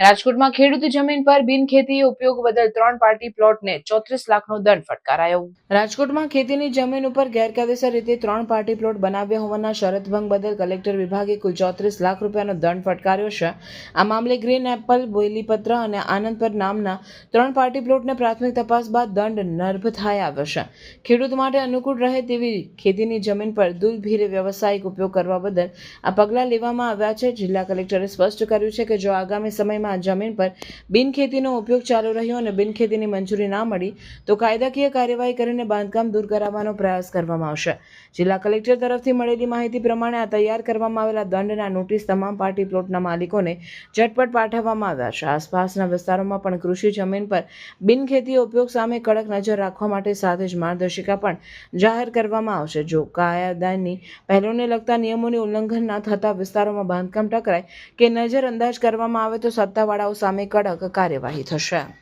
રાજકોટમાં ખેડૂત જમીન પર બિનખેતી ઉપયોગ બદલ ત્રણ પાર્ટી પ્લોટને ચોત્રીસ લાખનો દંડ ફટકારાયો. રાજકોટમાં ખેતીની જમીન ઉપર ગેરકાયદેસર રીતે ત્રણ પાર્ટી પ્લોટ બનાવ્યા હોવાના શરતભંગ બદલ કલેક્ટર વિભાગે કુલ ચોત્રીસ લાખ રૂપિયાનો દંડ ફટકાર્યો છે. આ મામલે ગ્રીન એપલ, બોયલીપત્ર અને આનંદપર નામના ત્રણ પાર્ટી પ્લોટને પ્રાથમિક તપાસ બાદ દંડ નર્ભ થાય આવ્યો છે. ખેડૂત માટે અનુકૂળ રહે તેવી ખેતીની જમીન પર દુલભીરે વ્યવસાયિક ઉપયોગ કરવા બદલ આ પગલાં લેવામાં આવ્યા છે. જિલ્લા કલેક્ટરે સ્પષ્ટ કર્યું છે કે જો આગામી સમયમાં આ જમીન પર બિનખેતીનો ઉપયોગ ચાલુ રહ્યો અને બિનખેતીની મંજૂરી ના મળી, તો કાયદાકીય કાર્યવાહી કરીને બાંધકામ દૂર કરાવવાનો પ્રયાસ કરવામાં આવશે. જિલ્લા કલેક્ટર તરફથી મળેલી માહિતી પ્રમાણે આ તૈયાર કરવામાં આવેલા દંડના નોટિસ તમામ પાર્ટી પ્લોટના માલિકોને ઝટપટ પાઠવવામાં આવ્યા છે. આસપાસના વિસ્તારોમાં પણ કૃષિ જમીન પર બિનખેતી ઉપયોગ સામે કડક નજર રાખવા માટે સાથે જ માર્ગદર્શિકા પણ જાહેર કરવામાં આવશે. જો કાયદાની પહેલોને લગતા નિયમોની ઉલ્લંઘન ના થતા વિસ્તારોમાં બાંધકામ ટકરાય કે નજર અંદાજ કરવામાં આવે તો સત્તાવાળાઓ સામે કડક કાર્યવાહી થશે.